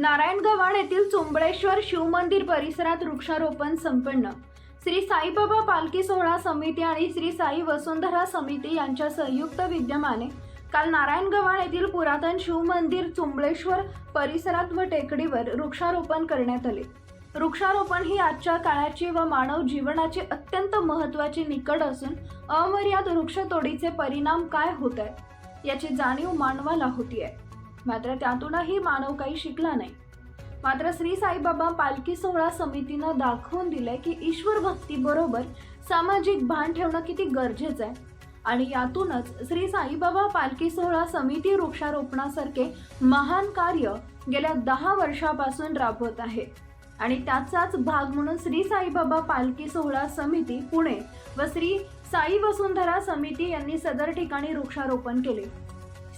नारायण गव्हाण येथील चुंबळेश्वर शिवमंदिर परिसरात वृक्षारोपण संपन्न. श्री साईबाबा पालखी सोहळा समिती आणि श्री साई वसुंधरा समिती यांच्या संयुक्त विद्यमाने काल नारायण गव्हाण येथील पुरातन शिवमंदिर चुंबळेश्वर परिसरात व टेकडीवर वृक्षारोपण करण्यात आले. वृक्षारोपण ही आजच्या काळाची व मानव जीवनाची अत्यंत महत्त्वाची निकड असून अमर्याद वृक्षतोडीचे परिणाम काय होत आहेत याची जाणीव मानवाला होती आहे मात्र त्यातूनही मानव काही शिकला नाही. मात्र श्री साईबाबा पालखी सोहळा समितीनं दाखवून दिलंय की ईश्वर भक्तीबरोबर सामाजिक भान ठेवणं किती गरजेचं आहे. आणि यातूनच श्री साईबाबा पालखी सोहळा समिती वृक्षारोपणासारखे महान कार्य गेल्या दहा वर्षापासून राबवत आहे. आणि त्याचाच भाग म्हणून श्री साईबाबा पालखी सोहळा समिती पुणे व श्री साई वसुंधरा समिती यांनी सदर ठिकाणी वृक्षारोपण केले.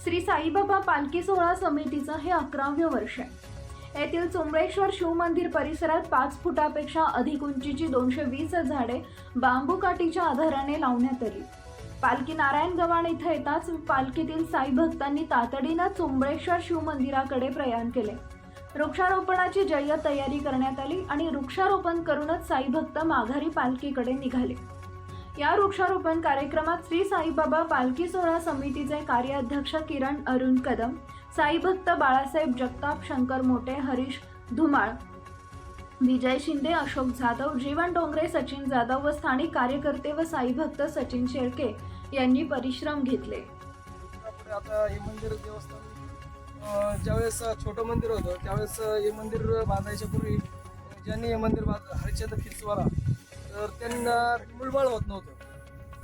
श्री साईबाबा पालखी सोहळा समितीचं हे अकराव्य वर्ष आहे. येथील चुंबळेश्वर शिवमंदिर परिसरात पाच फुटापेक्षा अधिक उंचीची दोनशे वीस झाडे बांबू काठीच्या आधाराने लावण्यात आली. पालखी नारायण गव्हाण इथं येताच पालखीतील साई भक्तांनी तातडीनं चुंबळेश्वर शिवमंदिराकडे प्रयाण केले. वृक्षारोपणाची जय्य तयारी करण्यात आली आणि वृक्षारोपण करूनच साई भक्त माघारी पालखीकडे निघाले. या वृक्षारोपण कार्यक्रमात श्री साईबाबा पालखी सोहळा समितीचे कार्याध्यक्ष किरण अरुण कदम साईभक्त बाळासाहेब जगताप शंकर मोटे हरीश धुमाळ विजय शिंदे अशोक जाधव जीवन डोंगरे सचिन जाधव व स्थानिक कार्यकर्ते व साईभक्त सचिन शेळके यांनी परिश्रम घेतले. आता हे मंदिर देवस्थान ज्यावेळेस छोटं मंदिर होतं त्यावेळेस हे मंदिर बांधायच्या पूर्वी ज्यांनी हे मंदिर बांधलं हरिश्चंद्र खिचवारा तर त्यांना मुलबाळ होत नव्हतं.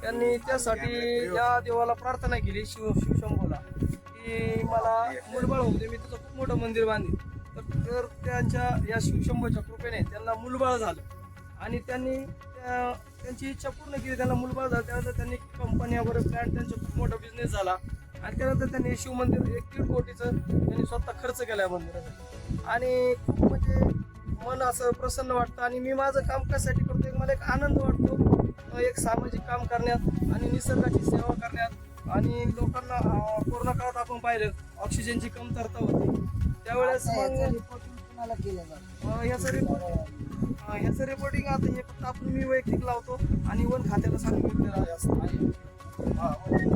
त्यांनी त्यासाठी या देवाला प्रार्थना केली शिव शिवशंभूला की मला मुलबाळ होऊ दे मी त्याचं खूप मोठं मंदिर बांधेन. तर त्यांच्या या शिवशंभूच्या कृपेने त्यांना मुलबाळ झालं. आणि त्यांनी त्या- त्यांची इच्छा पूर्ण केली त्यांना मुलबाळ झालं. त्यानंतर त्यांनी कंपन्या वगैरे प्लॅन त्यांचा खूप मोठा बिझनेस झाला. आणि त्यानंतर त्यांनी शिव मंदिर एक दीड कोटीचं त्यांनी स्वतः खर्च केला या मंदिरासाठी. आणि खूप म्हणजे मन असं प्रसन्न वाटतं. आणि मी माझं काम कशासाठी मला एक आनंद वाटतो एक सामाजिक काम करण्यात आणि निसर्गाची सेवा करण्यात. आणि लोकांना कोरोना काळात आपण पाहिलं ऑक्सिजनची कमतरता होती. त्यावेळेस याचं मग ह्याचं रिपोर्ट अं, ह्याचं रिपोर्टिंग आता हे फक्त आपण मी वैयक्तिक लावतो आणि वन खात्याला सांगितलेलं आहे असं आहे. हा, वन.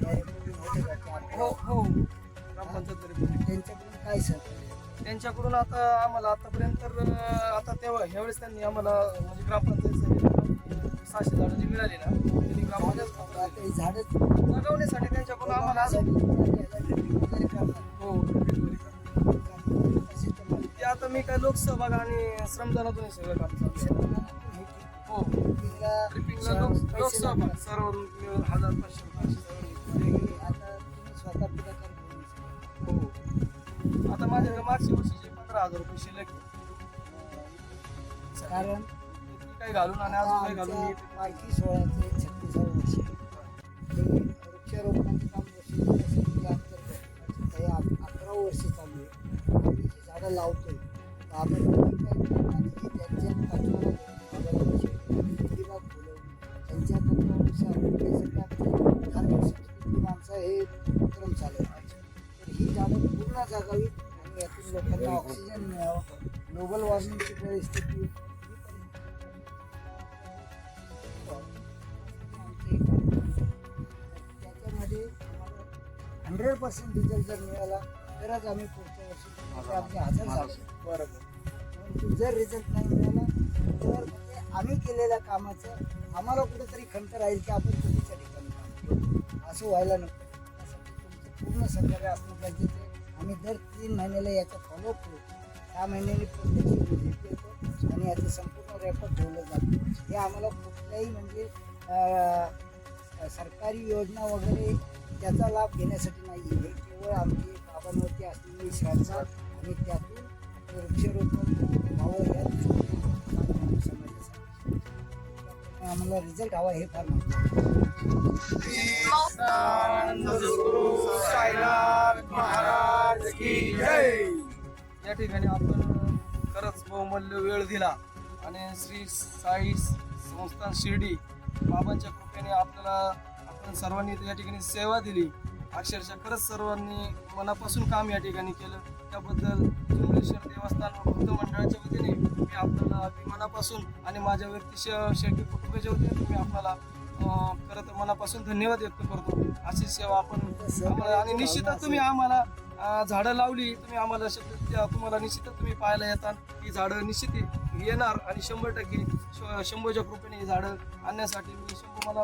हो? हो ग्रामपंचायत त्यांच्याकडून काय सहकार्य त्यांच्याकडून आता आम्हाला आतापर्यंत आता तेव्हा ह्यावेळेस त्यांनी आम्हाला म्हणजे ग्रामपंचायत सहाशे झाडं जी मिळाली ना त्यांनी ग्रामपंचायत झाडं जगवण्यासाठी त्यांच्याकडून आम्हाला. हो ते आता मी काय लोकसहभाग आणि श्रमदानातून हे सगळं काम. हो लोकसहभाग. सर्व हजार पाचशे मिळून. आता तुम्ही स्वतः. हो आता माझ्याकडे मागच्या वर्षीचे पंधरा हजार रुपये शिल्लक आहे. कारण काही घालून आणि अजून काही घालून मी सोहळ्याचे छत्तीसावं वर्ष आहे. लोकांना ऑक्सिजन मिळावं. ग्लोबल वॉर्मिंगची परिस्थिती. त्याच्यामध्ये हंड्रेड पर्सेंट रिझल्ट जर मिळाला तरच आम्ही पुढच्या वर्षी आमचे हजर बरोबर. परंतु जर रिझल्ट नाही मिळाला तर म्हणजे आम्ही केलेल्या कामाचं आम्हाला कुठेतरी खंत राहील की आपण चुकीच्या ठिकाणी काम. असं व्हायला नको. पूर्ण सहकार्य असणं गरजेचं आहे आम्ही दर तीन महिन्याला याचा फॉलोअप करू सहा महिन्यांनी प्रत्यक्ष व्हिजिट देतो आणि याचं संपूर्ण रेकॉर्ड ठेवलं जातं. हे आम्हाला कुठल्याही म्हणजे सरकारी योजना वगैरे त्याचा लाभ घेण्यासाठी नाही हे केवळ आमची बाबांवरती असलेली श्रद्धा आणि त्यातून वृक्षारोपण व्हावं या समाजासाठी आम्हाला रिझल्ट हवा हे फार महत्त्वाचं या ठिकाणी आपण खरंच बहुमूल्य वेळ दिला. आणि श्री साई संस्थान शिर्डी बाबांच्या कृपेने आपल्याला आपण सर्वांनी या ठिकाणी सेवा दिली. अक्षरशः खरंच सर्वांनी मनापासून काम या ठिकाणी केलं. त्याबद्दल चुंबळेश्वर देवस्थान व भक्त मंडळाच्या वतीने मी आपल्याला अगदी मनापासून आणि माझ्या व्यक्ती शेळके कुटुंबाच्या वतीने मी आपल्याला खरं तर मनापासून धन्यवाद व्यक्त करतो. अशी सेवा आपण आणि निश्चितच तुम्ही आम्हाला झाडं लावली तुम्ही आम्हाला तुम्हाला निश्चितच तुम्ही पाहायला येतात ही झाडं निश्चित येणार आणि शंभर टक्के श- शंभूच्या कृपेने ही झाडं आणण्यासाठी मी शंभू मला